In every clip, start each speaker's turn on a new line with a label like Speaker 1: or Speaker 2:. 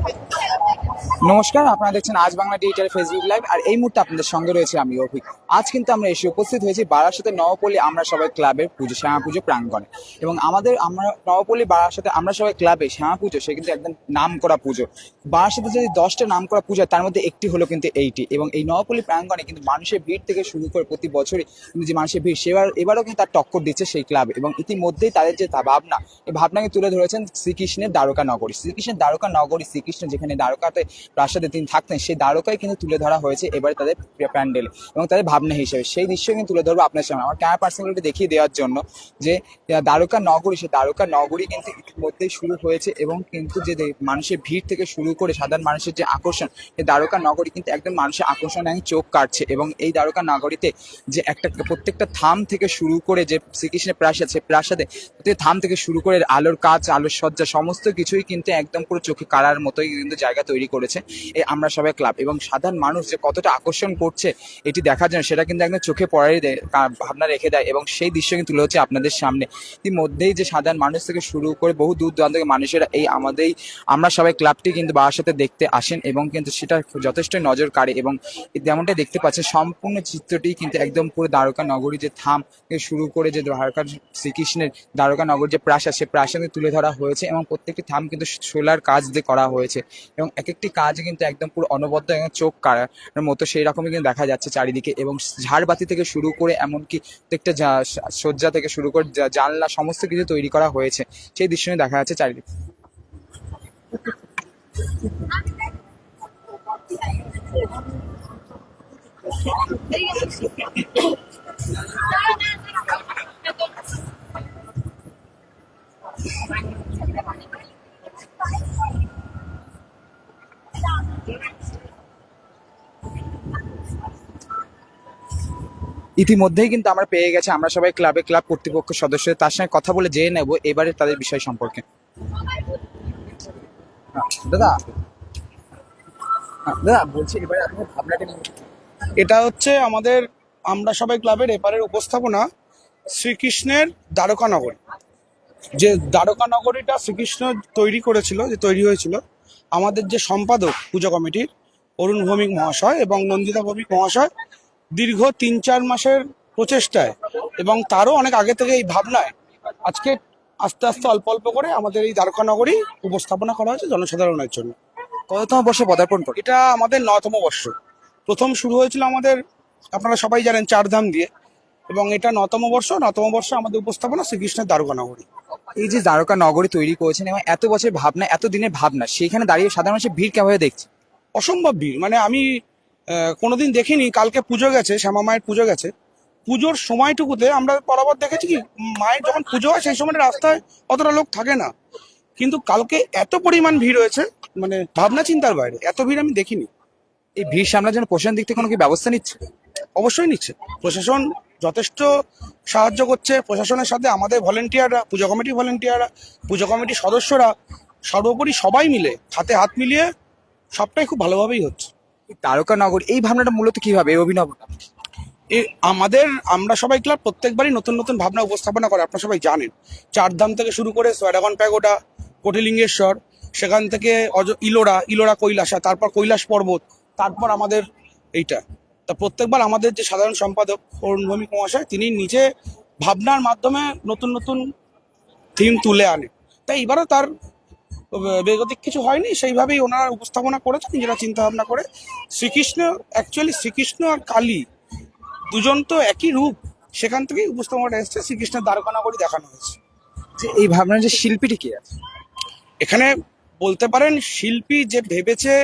Speaker 1: Okay. নমস্কার, আপনারা দেখছেন আজ বাংলা ডিজিটাল ফেসবুক লাইভ আর এই মুহূর্তে আপনাদের সঙ্গে রয়েছে আমি অভিক। আজ কিন্তু আমরা এসে উপস্থিত হয়েছি বারাসাতে নবপল্লী আমরা সবাই ক্লাবের পুজো শ্যামা পুজো প্রাঙ্গণে। এবং আমাদের আমরা নবপল্লী বারাসাতে আমরা সবাই ক্লাবে শ্যামা পুজো সে কিন্তু একদম নাম করা পুজো। বারাসাতে যদি দশটা নাম করা পুজো তার মধ্যে একটি হলো কিন্তু এইটি। এবং এই নবপল্লী প্রাঙ্গণে কিন্তু মানুষের ভিড় থেকে শুরু করে প্রতি বছরই যে মানুষের ভিড়, সেবার এবারও কিন্তু তার টক্কর দিচ্ছে সেই ক্লাবে। এবং ইতিমধ্যেই তাদের যে ভাবনা, এই ভাবনাকে তুলে ধরেছেন শ্রীকৃষ্ণের দ্বারকা নগরী শ্রীকৃষ্ণের দ্বারকা নগরী শ্রীকৃষ্ণ যেখানে দ্বারকাতে প্রাসাদে তিনি থাকতেন, সেই দ্বারকায় কিন্তু তুলে ধরা হয়েছে এবারে তাদের প্যান্ডেল এবং তাদের ভাবনা হিসেবে। সেই দৃশ্য কিন্তু তুলে ধরবো আপনার সামনে। আমার ক্যামেরা পার্সোনালিটি দেখিয়ে দেওয়ার জন্য যে দ্বারকা নগরী, সেই দ্বারকা নগরী কিন্তু ইতিমধ্যেই শুরু হয়েছে এবং কিন্তু যে মানুষের ভিড় থেকে শুরু করে সাধারণ মানুষের যে আকর্ষণ, এই দ্বারকা নগরী কিন্তু একদম মানুষের আকর্ষণ চোখ কাটছে এবং এই দ্বারকা নগরীতে যে একটা, প্রত্যেকটা থাম থেকে শুরু করে যে শ্রীকৃষ্ণের প্রাসাদ, সেই প্রাসাদে থাম থেকে শুরু করে আলোর কাজ, আলোর সজ্জা, সমস্ত কিছুই কিন্তু একদম পুরো চোখে কাড়ার মতোই কিন্তু জায়গা তৈরি করেছে এই আমরা সবাই ক্লাব। এবং সাধারণ মানুষ যে কতটা আকর্ষণ করছে এটি দেখার জন্য সেটা কিন্তু একদম চোখে পড়ারই ভাবনা রেখে দেয় এবং সেই দৃশ্য কিন্তু তুলে হচ্ছে আপনাদের সামনে। ইতিমধ্যেই যে সাধারণ মানুষ থেকে শুরু করে বহু দূর দূরান্ত থেকে মানুষেরা এই আমাদের আমরা সবাই ক্লাবটি কিন্তু বাবার সাথে দেখতে আসেন এবং কিন্তু সেটা যথেষ্ট নজর কাড়ে এবং যেমনটা দেখতে পাচ্ছেন সম্পূর্ণ চিত্রটি কিন্তু একদম পুরো দ্বারকা নগরী যে থাম শুরু করে যে দ্বারকা শ্রীকৃষ্ণের দ্বারকা নগর যে প্রাসাদ, সে প্রাসাদে তুলে ধরা হয়েছে এবং প্রত্যেকটি থাম কিন্তু সোলার কাজ দিয়ে করা হয়েছে এবং এক একটি কাজ কিন্তু একদম পুরো অনবদ্য এবং চোখ কাড়ার মতো সেই রকমই কিন্তু দেখা যাচ্ছে চারিদিকে এবং ঝাড়বাতি থেকে শুরু করে এমনকি প্রত্যেকটা যা- সজ্জা থেকে শুরু করে জানলা সমস্ত কিছু তৈরি করা হয়েছে। সেই দৃশ্য দেখা যাচ্ছে চারিদিকে। ইতিমধ্যেই কিন্তু আমরা পেয়ে গেছি আমরা সবাই ক্লাবে ক্লাব কর্তৃপক্ষ সদস্য তার সঙ্গে কথা বলে জেনে নেব এবারে তাদের বিষয় সম্পর্কে। হ্যাঁ, দাদা। হ্যাঁ, দাদা বলছি এবারে আপনার
Speaker 2: এটা হচ্ছে আমাদের আমরা সবাই ক্লাবের এপারের উপস্থাপনা শ্রীকৃষ্ণের দ্বারকানগর যে দ্বারকানগরীটা শ্রীকৃষ্ণ তৈরি করেছিল যে তৈরি হয়েছিল আমাদের যে সম্পাদক পুজো কমিটির অরুণ ভৌমিক মহাশয় এবং নন্দিতা ভৌমিক মহাশয় দীর্ঘ তিন চার মাসের প্রচেষ্টায় এবং তারও অনেক আগে থেকে এই ভাবনায় আজকে আস্তে আস্তে অল্প অল্প করে আমাদের এই দ্বারকানগরী উপস্থাপনা করা হয়েছে জনসাধারণের জন্য।
Speaker 1: কততম বর্ষে পদার্পণ করে?
Speaker 2: এটা আমাদের নতম বর্ষ। প্রথম শুরু হয়েছিল আমাদের আপনারা সবাই জানেন চারধাম দিয়ে এবং এটা নতম বর্ষ। নতম বর্ষ আমাদের উপস্থাপনা শ্রীকৃষ্ণের দ্বারকানগরী
Speaker 1: এই যে দ্বারকা নগরী তৈরি করেছেন এবং এত বছর ভাবনা এত দিনের ভাবনা সেখানে দাঁড়িয়ে সাধারণ মানুষের ভিড় কেমন দেখছে
Speaker 2: অসম্ভব ভিড়। মানে আমি কোনোদিন দেখিনি, কালকে পুজো গেছে, শ্যামা মায়ের পুজো গেছে। পুজোর সময়টুকুতে আমরা বরাবর দেখেছি কি, মায়ের যখন পুজো হয়, সেই সময় রাস্তায় অতটা লোক থাকে না। কিন্তু কালকে এত পরিমাণ ভিড় হয়েছে মানে ভাবনা চিন্তার বাইরে, এত ভিড় আমি দেখিনি।
Speaker 1: এই ভিড় সামলার জন্য প্রশাসন দিক থেকে কোনো কি ব্যবস্থা নিচ্ছে?
Speaker 2: অবশ্যই নিচ্ছে। প্রশাসন যথেষ্ট সাহায্য করছে, প্রশাসনের সাথে আমাদের ভলেন্টিয়াররা, পুজো কমিটির ভলেন্টিয়াররা, পুজো কমিটির সদস্যরা, সর্বোপরি সবাই মিলে, হাতে হাত মিলিয়ে সবটাই খুব ভালোভাবেই হচ্ছে।
Speaker 1: এই দ্বারকা নগর, এই ভাবনাটা মূলত কীভাবে, এই অভিনবটা?
Speaker 2: আমাদের, আমরা সবাই ক্লাব প্রত্যেকবারই নতুন নতুন ভাবনা উপস্থাপনা করে, আপনারা সবাই জানেন। চারধাম থেকে শুরু করে সোয়াডাগন প্যাগোটা কোটিলিঙ্গেশ্বর, সেখান থেকে অজ, ইলোরা ইলোরা কৈলাসা, তারপর কৈলাস পর্বত, তারপর আমাদের এইটা। তা প্রত্যেকবার আমাদের যে সাধারণ সম্পাদক অরুণ ভৌমিক মহাশয়, তিনি নিজে ভাবনার মাধ্যমে নতুন নতুন থিম তুলে আনে। তাই এবারও তার বেগতিক কিছু হয়নি। সেইভাবেই ওনারা উপস্থাপনা করেছেন নিজেরা চিন্তা ভাবনা করে। শ্রীকৃষ্ণ অ্যাকচুয়ালি শ্রীকৃষ্ণ আর কালী দুজন তো একই রূপ। সেখান থেকেই উপস্থাপনাটা এসছে শ্রীকৃষ্ণের দ্বারকানগরী দেখানো হয়েছে।
Speaker 1: যে এই ভাবনার যে শিল্পীটি কি আছে?
Speaker 2: এখানে বলতে পারেন শিল্পী যে ভেবেছে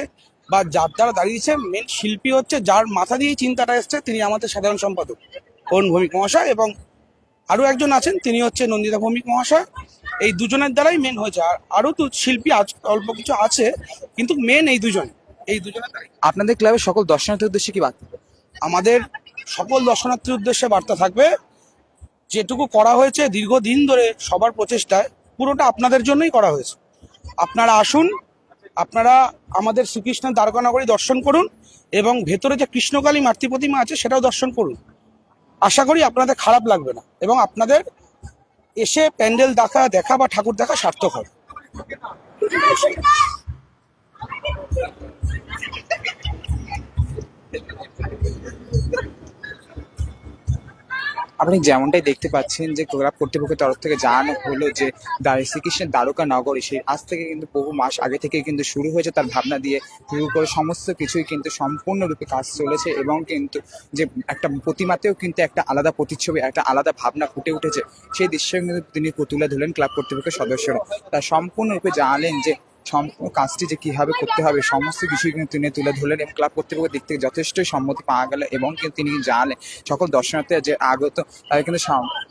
Speaker 2: বা যার দ্বারা দাঁড়িয়েছে মেন শিল্পী হচ্ছে যার মাথা দিয়ে চিন্তাটা এসছে তিনি আমাদের সাধারণ সম্পাদক। অরুণ ভৌমিক মহাশয় এবং আরও একজন আছেন তিনি হচ্ছে নন্দিতা ভৌমিক মহাশয়। এই দুজনের দ্বারাই মেন হয়েছে আর আরও তো শিল্পী আজ অল্প কিছু আছে কিন্তু মেন এই দুজন। এই দুজনের দ্বারাই।
Speaker 1: আপনাদের ক্লাবের সকল দর্শনার্থীর উদ্দেশ্যে কি বার্তা?
Speaker 2: আমাদের সকল দর্শনার্থীর উদ্দেশ্যে বার্তা থাকবে যেটুকু করা হয়েছে দীর্ঘদিন ধরে সবার প্রচেষ্টায় পুরোটা আপনাদের জন্যই করা হয়েছে। আপনারা আসুন আপনারা আমাদের শ্রীকৃষ্ণের দ্বারকানগরী দর্শন করুন এবং ভেতরে যে কৃষ্ণকালী মাতৃ প্রতিমা আছে সেটাও দর্শন করুন। আশা করি আপনাদের খারাপ লাগবে না এবং আপনাদের এসে প্যান্ডেল দেখা দেখা বা ঠাকুর দেখা সার্থক হয় Thank you.
Speaker 1: আপনি যেমনটাই দেখতে পাচ্ছেন যে ক্লাব কর্তৃপক্ষের তরফ থেকে জানানো হলো যে শ্রীকৃষ্ণের দ্বারকা নগরী সেই আজ থেকে কিন্তু বহু মাস আগে থেকে কিন্তু শুরু হয়েছে তার ভাবনা দিয়ে। শুরু করে সমস্ত কিছুই কিন্তু সম্পূর্ণরূপে কাজ চলেছে এবং কিন্তু যে একটা প্রতিমাতেও কিন্তু একটা আলাদা প্রতিচ্ছবি, একটা আলাদা ভাবনা ফুটে উঠেছে। সেই দৃশ্য কিন্তু তিনি তুলে ধরলেন ক্লাব কর্তৃপক্ষের সদস্যরা। তার সম্পূর্ণরূপে জানালেন যে কাজটি যে কীভাবে করতে হবে, সমস্ত কিছুই কিন্তু তিনি তুলে ধরলেন এবং ক্লাব কর্তৃপক্ষের দিক থেকে যথেষ্টই সম্মতি পাওয়া গেল এবং কিন্তু তিনি জানালেন সকল দর্শনার্থী যে আগত তাদের কিন্তু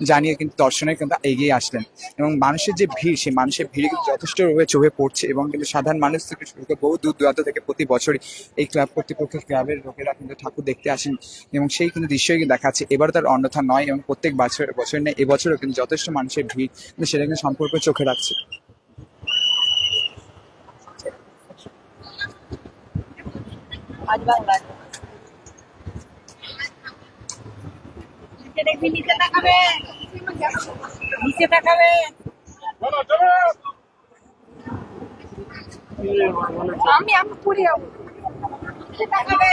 Speaker 1: জানিয়ে কিন্তু দর্শনে কিন্তু এগিয়ে আসলেন। এবং মানুষের যে ভিড়, সেই মানুষের ভিড় কিন্তু যথেষ্টভাবে চোখে পড়ছে এবং কিন্তু সাধারণ মানুষ থেকে শুরু করে বহু দূর দূরান্ত থেকে প্রতি বছরই এই ক্লাব কর্তৃপক্ষের ক্লাবের লোকেরা কিন্তু ঠাকুর দেখতে আসেন এবং সেই কিন্তু দৃশ্যই কিন্তু দেখাচ্ছে। এবার তার অন্যথা নয় এবং প্রত্যেক বছর বছর নেই এবছরও কিন্তু যথেষ্ট মানুষের ভিড় সেটা কিন্তু সম্পর্ক চোখে রাখছে।
Speaker 3: আজ বাংলা নিচে দেখবি নিচে তাকাবে নিচে তাকাবে আমি আমি পুরি যাব নিচে তাকাবে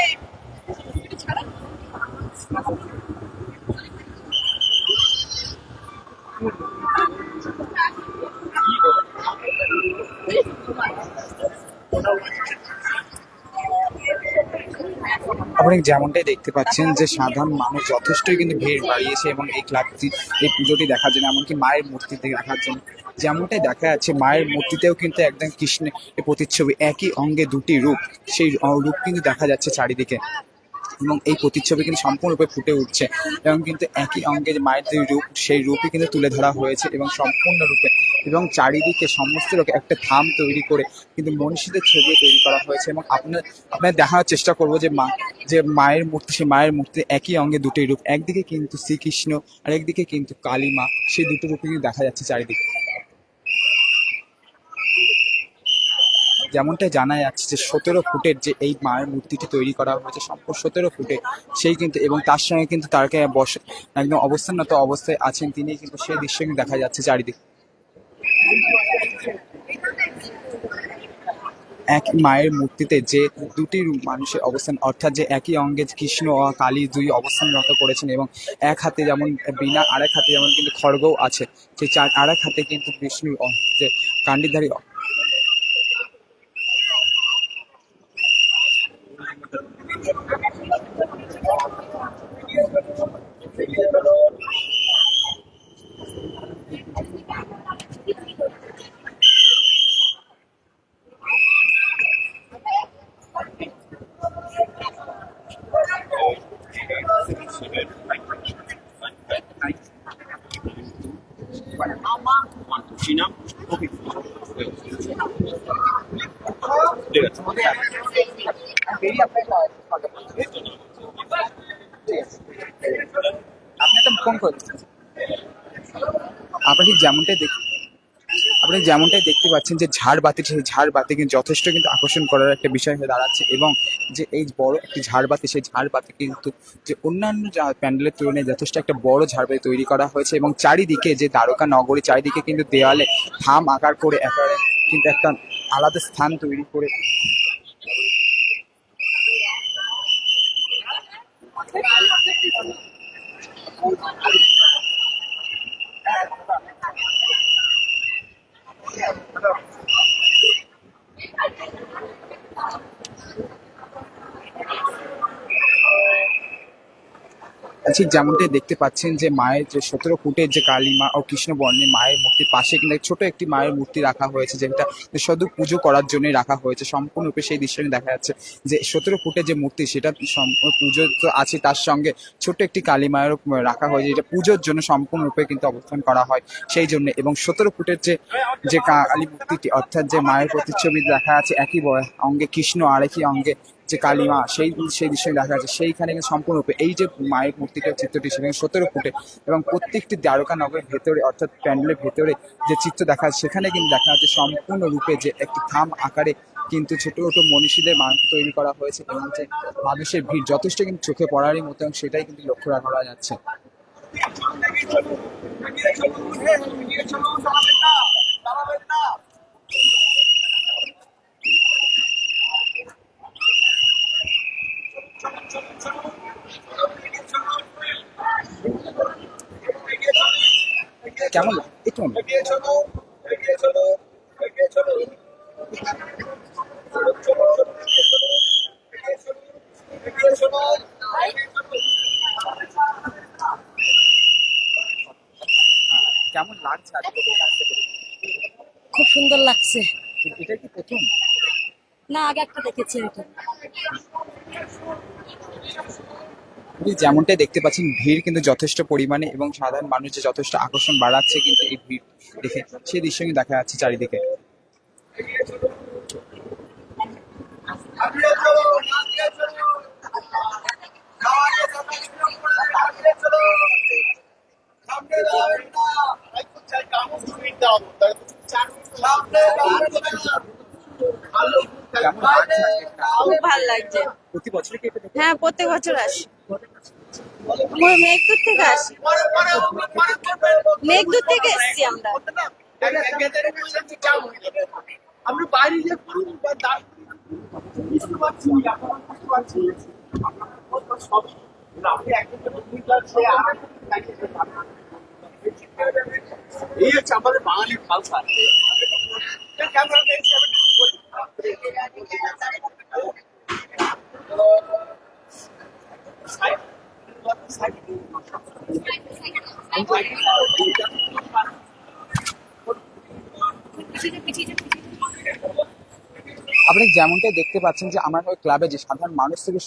Speaker 1: আপনি যেমনটাই দেখতে পাচ্ছেন যে সাধারণ মানুষ যথেষ্টই কিন্তু ভিড় বাড়িয়েছে এবং এই ক্লাবটি, এই পুজোটি দেখার জন্য, এমনকি মায়ের মূর্তিতে দেখার জন্য। যেমনটাই দেখা যাচ্ছে, মায়ের মূর্তিতেও কিন্তু একদম কৃষ্ণের প্রতিচ্ছবি, একই অঙ্গে দুটি রূপ। সেই রূপ কিন্তু দেখা যাচ্ছে চারিদিকে। এবং এই প্রতিচ্ছবি কিন্তু সম্পূর্ণরূপে ফুটে উঠছে। এবং কিন্তু একই অঙ্গে যে মায়ের যে রূপ, সেই রূপই কিন্তু তুলে ধরা হয়েছে এবং সম্পূর্ণরূপে এবং চারিদিকে সমস্ত লোক একটা থাম তৈরি করে কিন্তু মনীষীদের ছবি তৈরি করা হয়েছে এবং আপনার আপনার দেখানোর চেষ্টা করব যে মা, যে মায়ের মূর্তি, সেই মায়ের মূর্তি একই অঙ্গে দুটি রূপ, একদিকে কিন্তু শ্রীকৃষ্ণ আর একদিকে কিন্তু কালী মা, সেই দুটো রূপই কিন্তু দেখা যাচ্ছে চারিদিকে। যেমনটা জানা যাচ্ছে যে সতেরো ফুটের যে এই মায়ের মূর্তিটি তৈরি করা হয়েছে, সম্পূর্ণ সতেরো ফুটে, সেই কিন্তু, এবং তার সঙ্গে কিন্তু তারকে বসে, একদম অবস্থানরত অবস্থায় আছেন তিনি, কিন্তু সেই দৃশ্য কিন্তু দেখা যাচ্ছে চারিদিকে। এক মায়ের মূর্তিতে যে দুটি মানুষের অবস্থান, অর্থাৎ যে একই অঙ্গে কৃষ্ণ ও কালী দুই অবস্থানরত করেছেন এবং এক হাতে যেমন বিনা, আরেক হাতে যেমন কিন্তু খড়গও আছে, সেই চার, আরেক হাতে কিন্তু বিষ্ণুর যে কাণ্ডিধারী
Speaker 4: China? ঠিক
Speaker 1: যেমনটাই দেখ আপনি যেমনটাই দেখতে পাচ্ছেন যে ঝাড়বাতি সেই ঝাড়বাতি কিন্তু যথেষ্ট কিন্তু আকর্ষণ করার একটা বিষয় হয়ে দাঁড়াচ্ছে এবং যে এই বড় একটি ঝাড়বাতি সেই ঝাড়বাতি কিন্তু যে অন্যান্য প্যান্ডেলের তুলনায় যথেষ্ট একটা বড় ঝাড়বাতি তৈরি করা হয়েছে এবং চারিদিকে যে দ্বারকা নগরী, চারিদিকে কিন্তু দেওয়ালে থাম আকার করে একেবারে কিন্তু একটা আলাদা স্থান তৈরি করে ঠিক যেমনটাই দেখতে পাচ্ছেন যে মায়ের যে সতেরো ফুটের যে কালী মা ও কৃষ্ণ বর্ণের মায়ের মূর্তির পাশে কিন্তু ছোট একটি মায়ের মূর্তি রাখা হয়েছে, যেটা শুধু পুজো করার জন্যই রাখা হয়েছে। সম্পূর্ণরূপে সেই দৃশ্য দেখা যাচ্ছে যে সতেরো ফুটের যে মূর্তি, সেটা পুজো তো আছে, তার সঙ্গে ছোট একটি কালী মায়েরও রাখা হয়েছে, যেটা পুজোর জন্য সম্পূর্ণরূপে কিন্তু অবস্থান করা হয় সেই জন্য। এবং সতেরো ফুটের যে যে কালী মূর্তিটি, অর্থাৎ যে মায়ের প্রতিচ্ছবি দেখা আছে একই অঙ্গে কৃষ্ণ আর একই অঙ্গে যে কালিমা, সেই সেই দৃশ্য দেখা যাচ্ছে সেইখানে কিন্তু সম্পূর্ণরূপে এই যে মায়ের মূর্তিটার চিত্রটি সেখানে সতেরো ফুটে এবং প্রত্যেকটি দ্বারকা নগরের ভেতরে অর্থাৎ প্যান্ডেলের ভেতরে যে চিত্র দেখা যাচ্ছে সেখানে কিন্তু দেখা যাচ্ছে সম্পূর্ণরূপে যে একটি থাম আকারে কিন্তু ছোট ছোট মনীষীদের মানুষ তৈরি করা হয়েছে এবং যে মানুষের ভিড় যথেষ্ট কিন্তু চোখে পড়ারই মতো এবং সেটাই কিন্তু লক্ষ্য করা যাচ্ছে কেমন লাগে একটু বলুন।
Speaker 4: এগিয়ে চলো এগিয়ে চলো এগিয়ে চলো চলো চলো এগিয়ে চলো এগিয়ে চলো এগিয়ে চলো
Speaker 1: কেমন লাগছে আজকে
Speaker 3: খুব সুন্দর লাগছে।
Speaker 1: এটা কি প্রথম?
Speaker 3: না আগে একটা দেখেছি এটা।
Speaker 1: যেমনটাই দেখতে পাচ্ছেন ভিড় কিন্তু যথেষ্ট পরিমাণে এবং সাধারণ মানুষ যে যথেষ্ট আকর্ষণ বাড়াচ্ছে কিন্তু এই ভিড় দেখে সেই দৃশ্য কিন্তু দেখা যাচ্ছে চারিদিকে?
Speaker 3: খুব ভালো লাগছে
Speaker 1: প্রতি বছর
Speaker 3: হ্যাঁ প্রত্যেক বছর আসি মেঘদূর থেকে আসি।
Speaker 4: পরে পরে পরে করবেন
Speaker 3: মেঘদূর থেকে এসছি আমরা।
Speaker 4: আমরা বাইরে যে করুন বা দাঁড় বুঝতে পারছি এখন বুঝতে পারছি সব আপনি একজন দুই ক্লাস সে আর এই হচ্ছে আমাদের বাঙালি খালসা ক্যামেরা দেখছি আমি
Speaker 1: আপনি যেমনটাই দেখতে পাচ্ছেন যে আমার ক্লাবে যে সাধারণ মানুষ থেকে